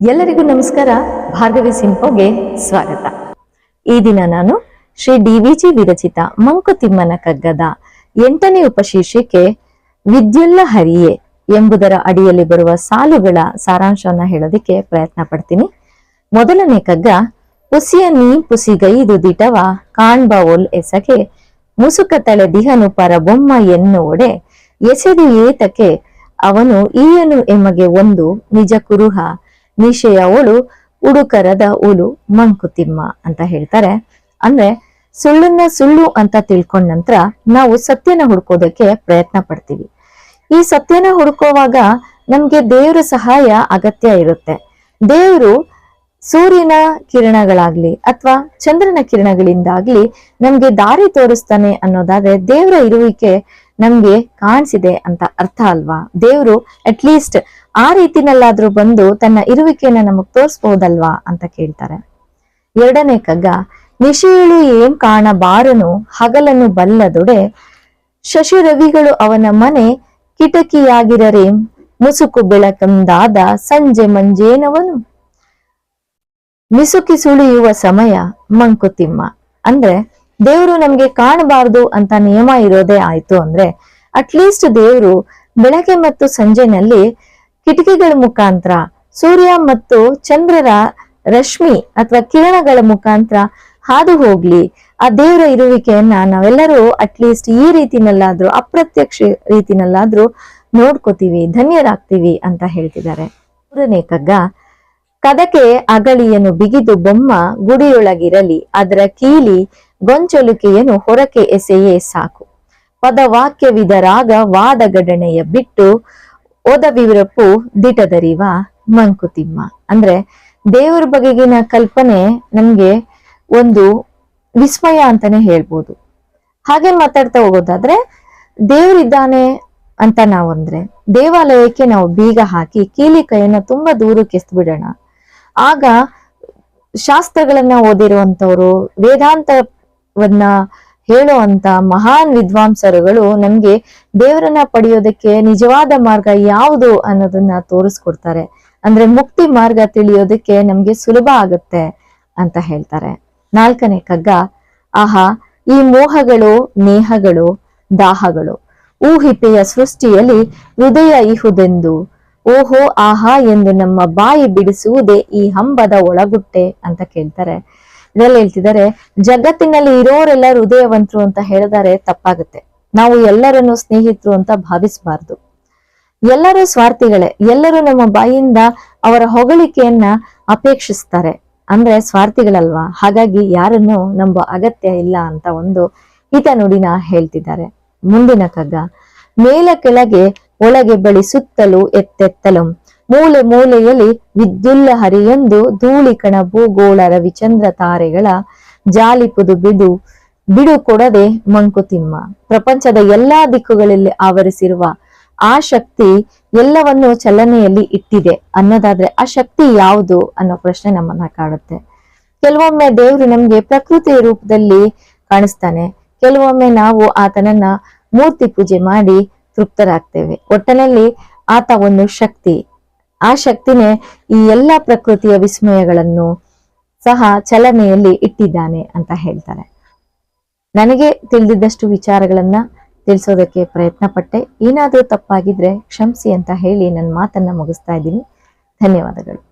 ಎಲ್ಲರಿಗೂ ನಮಸ್ಕಾರ. ಭಾರ್ಗವಿ ಸಿಂಪೋಗೆ ಸ್ವಾಗತ. ಈ ದಿನ ನಾನು ಶ್ರೀ ಡಿ ವಿ ಜಿ ವಿರಚಿತ ಮಂಕುತಿಮ್ಮನ ಕಗ್ಗದ ಎಂಟನೇ ಉಪಶೀರ್ಷಿಕೆ ವಿದ್ಯುಲ್ಲ ಹರಿಯೇ ಎಂಬುದರ ಅಡಿಯಲ್ಲಿ ಬರುವ ಸಾಲುಗಳ ಸಾರಾಂಶವನ್ನ ಹೇಳೋದಿಕ್ಕೆ ಪ್ರಯತ್ನ ಪಡ್ತೀನಿ. ಮೊದಲನೇ ಕಗ್ಗ ಪುಸಿಯ ನೀ ಪುಸಿಗೈದು ದಿಟವ, ಕಾಣ್ಬ ಒಲ್ ಎಸಗೆ ಮುಸುಕ ತಳೆ ದಿಹನು ಪರ ಬೊಮ್ಮ ಎನ್ನುವಡೆ ಎಸೆದು ಏತಕೆ, ಅವನು ಈಯನು ಎಮಗೆ ಒಂದು ನಿಜ ಕುರುಹ ನಿಶೆಯವಳು ಉಡುಕರದ ಉಲು ಮಂಕುತಿಮ್ಮ ಅಂತ ಹೇಳ್ತಾರೆ. ಅಂದ್ರೆ ಸುಳ್ಳನ್ನ ಸುಳ್ಳು ಅಂತ ತಿಳ್ಕೊಂಡ ನಂತರ ನಾವು ಸತ್ಯನ ಹುಡ್ಕೋದಕ್ಕೆ ಪ್ರಯತ್ನ ಪಡ್ತೀವಿ. ಈ ಸತ್ಯನ ಹುಡುಕೋವಾಗ ನಮ್ಗೆ ದೇವರ ಸಹಾಯ ಅಗತ್ಯ ಇರುತ್ತೆ. ದೇವರು ಸೂರ್ಯನ ಕಿರಣಗಳಾಗ್ಲಿ ಅಥವಾ ಚಂದ್ರನ ಕಿರಣಗಳಿಂದಾಗ್ಲಿ ನಮ್ಗೆ ದಾರಿ ತೋರಿಸ್ತಾನೆ ಅನ್ನೋದಾದ್ರೆ ದೇವರ ಇರುವಿಕೆ ನಮ್ಗೆ ಕಾಣಿಸಿದೆ ಅಂತ ಅರ್ಥ ಅಲ್ವಾ? ದೇವರು ಅಟ್ಲೀಸ್ಟ್ ಆ ರೀತಿನಲ್ಲಾದ್ರೂ ಬಂದು ತನ್ನ ಇರುವಿಕೆಯನ್ನ ನಮಗ್ ತೋರಿಸ್ಬಹುದಲ್ವಾ ಅಂತ ಕೇಳ್ತಾರೆ. ಎರಡನೇ ಕಗ್ಗ ನಿಶೆಯಳು ಏಂ ಕಾಣಬಾರನು, ಹಗಲನ್ನು ಬಲ್ಲದೊಡೆ ಶಶಿ ರವಿಗಳು ಅವನ ಮನೆ ಕಿಟಕಿಯಾಗಿರರೇಂ, ಮುಸುಕು ಬೆಳಕಂದಾದ ಸಂಜೆ ಮಂಜೇನವನು? ಮಿಸುಕಿ ಸುಳಿಯುವ ಸಮಯ ಮಂಕುತಿಮ್ಮ. ಅಂದ್ರೆ, ದೇವರು ನಮ್ಗೆ ಕಾಣಬಾರದು ಅಂತ ನಿಯಮ ಇರೋದೇ ಆಯ್ತು ಅಂದ್ರೆ ಅಟ್ಲೀಸ್ಟ್ ದೇವರು ಬೆಳಗ್ಗೆ ಮತ್ತು ಸಂಜೆನಲ್ಲಿ ಕಿಟಕಿಗಳ ಮುಖಾಂತರ ಸೂರ್ಯ ಮತ್ತು ಚಂದ್ರರ ರಶ್ಮಿ ಅಥವಾ ಕಿರಣಗಳ ಮುಖಾಂತರ ಹಾದು ಹೋಗ್ಲಿ. ಆ ದೇವರ ಇರುವಿಕೆಯನ್ನ ನಾವೆಲ್ಲರೂ ಅಟ್ಲೀಸ್ಟ್ ಈ ರೀತಿನಲ್ಲಾದ್ರೂ, ಅಪ್ರತ್ಯಕ್ಷ ರೀತಿನಲ್ಲಾದ್ರೂ ನೋಡ್ಕೋತೀವಿ, ಧನ್ಯರಾಗ್ತೀವಿ ಅಂತ ಹೇಳ್ತಿದ್ದಾರೆ. ಮೂರನೇ ಕಗ್ಗ, ಕದಕೆ ಅಗಳಿಯನ್ನು ಬಿಗಿದು ಬೊಮ್ಮ ಗುಡಿಯೊಳಗಿರಲಿ, ಅದರ ಕೀಲಿ ಗೊಂಚಲುಕೆಯನ್ನು ಹೊರಕೆ ಎಸೆಯೇ ಸಾಕು. ಪದವಾಕ್ಯವಿದರಾಗ ವಾದಗಡಣೆಯ ಬಿಟ್ಟು ಓದವಿರಪ್ಪು ದಿಟದರಿವ ಮಂಕುತಿಮ್ಮ. ಅಂದ್ರೆ ದೇವರ ಬಗೆಗಿನ ಕಲ್ಪನೆ ನಮ್ಗೆ ಒಂದು ವಿಸ್ಮಯ ಅಂತಾನೆ ಹೇಳ್ಬೋದು. ಹಾಗೆ ಮಾತಾಡ್ತಾ ಹೋಗೋದಾದ್ರೆ ದೇವರಿದ್ದಾನೆ ಅಂತ ನಾವಂದ್ರೆ ದೇವಾಲಯಕ್ಕೆ ನಾವು ಬೀಗ ಹಾಕಿ ಕೀಲಿ ಕೈಯನ್ನ ತುಂಬಾ ದೂರಕ್ಕೆ ಬಿಡೋಣ ಆಗ ಶಾಸ್ತ್ರಗಳನ್ನ ಓದಿರುವಂತವ್ರು, ವೇದಾಂತವನ್ನ ಹೇಳುವಂತ ಮಹಾನ್ ವಿದ್ವಾಂಸರುಗಳು ನಮ್ಗೆ ದೇವರನ್ನ ಪಡೆಯೋದಕ್ಕೆ ನಿಜವಾದ ಮಾರ್ಗ ಯಾವುದು ಅನ್ನೋದನ್ನ ತೋರಿಸ್ಕೊಡ್ತಾರೆ. ಅಂದ್ರೆ ಮುಕ್ತಿ ಮಾರ್ಗ ತಿಳಿಯೋದಕ್ಕೆ ನಮ್ಗೆ ಸುಲಭ ಆಗುತ್ತೆ ಅಂತ ಹೇಳ್ತಾರೆ. ನಾಲ್ಕನೇ ಕಗ್ಗ ಆಹಾ, ಈ ಮೋಹಗಳು, ನೇಹಗಳು, ದಾಹಗಳು. ಊಹಿಪೆಯ ಸೃಷ್ಟಿಯಲ್ಲಿ ಹೃದಯ ಇಹುದೆಂದು, ಓಹೋ, ಆಹಾ ಎಂದು ನಮ್ಮ ಬಾಯಿ ಬಿಡಿಸುವುದೇ ಈ ಹಂಬದ ಒಳಗುಟ್ಟೆ ಅಂತ ಕೇಳ್ತಾರೆ. ಇದ್ರಲ್ಲಿ ಹೇಳ್ತಿದ್ದಾರೆ ಜಗತ್ತಿನಲ್ಲಿ ಇರೋರೆಲ್ಲ ಹೃದಯವಂತರು ಅಂತ ಹೇಳಿದರೆ ತಪ್ಪಾಗುತ್ತೆ. ನಾವು ಎಲ್ಲರನ್ನು ಸ್ನೇಹಿತರು ಅಂತ ಭಾವಿಸಬಾರ್ದು. ಎಲ್ಲರೂ ಸ್ವಾರ್ಥಿಗಳೇ. ಎಲ್ಲರೂ ನಮ್ಮ ಬಾಯಿಂದ ಅವರ ಹೊಗಳಿಕೆಯನ್ನ ಅಪೇಕ್ಷಿಸ್ತಾರೆ. ಅಂದ್ರೆ ಸ್ವಾರ್ಥಿಗಳಲ್ವಾ? ಹಾಗಾಗಿ ಯಾರನ್ನು ನಂಬೋ ಅಗತ್ಯ ಇಲ್ಲ ಅಂತ ಒಂದು ಹಿತ ನುಡಿನ ಹೇಳ್ತಿದ್ದಾರೆ. ಮುಂದಿನ ಕಗ್ಗ. ಮೇಲ ಕೆಳಗೆ ಒಳಗೆ ಬಳಿ ಸುತ್ತಲೂ ಎತ್ತೆತ್ತಲು. ಮೂಲೆ ಮೂಲೆಯಲ್ಲಿ ವಿದ್ಯುಲ್ಲ ಹರಿಯೆಂದು ಧೂಳಿಕಣ ಭೂಗೋಳ ರವಿಚಂದ್ರ ತಾರೆಗಳ ಜಾಲಿಪುದು ಬಿಡು ಬಿಡು ಕೊಡದೆ ಮಂಕುತಿಮ್ಮ ಪ್ರಪಂಚದ ಎಲ್ಲಾ ದಿಕ್ಕುಗಳಲ್ಲಿ ಆವರಿಸಿರುವ ಆ ಶಕ್ತಿ ಎಲ್ಲವನ್ನು ಚಲನೆಯಲ್ಲಿ ಇಟ್ಟಿದೆ. ಅನ್ನೋದಾದ್ರೆ ಆ ಶಕ್ತಿ ಯಾವುದು ಅನ್ನೋ ಪ್ರಶ್ನೆ ನಮ್ಮನ್ನ ಕಾಡುತ್ತೆ. ಕೆಲವೊಮ್ಮೆ ದೇವರು ನಮ್ಗೆ ಪ್ರಕೃತಿಯ ರೂಪದಲ್ಲಿ ಕಾಣಿಸ್ತಾನೆ. ಕೆಲವೊಮ್ಮೆ ನಾವು ಆತನನ್ನ ಮೂರ್ತಿ ಪೂಜೆ ಮಾಡಿ ತೃಪ್ತರಾಗ್ತೇವೆ. ಒಟ್ಟಿನಲ್ಲಿ ಆತ ಒಂದು ಶಕ್ತಿ. ಆ ಶಕ್ತಿನೇ ಈ ಎಲ್ಲ ಪ್ರಕೃತಿಯ ವಿಸ್ಮಯಗಳನ್ನು ಸಹ ಚಲನೆಯಲ್ಲಿ ಇಟ್ಟಿದ್ದಾನೆ ಅಂತ ಹೇಳ್ತಾರೆ. ನನಗೆ ತಿಳಿದಿದ್ದಷ್ಟು ವಿಚಾರಗಳನ್ನ ತಿಳಿಸೋದಕ್ಕೆ ಪ್ರಯತ್ನ ಪಟ್ಟೆ ಏನಾದರೂ ತಪ್ಪಾಗಿದ್ರೆ ಕ್ಷಮಿಸಿ ಅಂತ ಹೇಳಿ ನನ್ನ ಮಾತನ್ನ ಮುಗಿಸ್ತಾ ಇದ್ದೀನಿ. ಧನ್ಯವಾದಗಳು.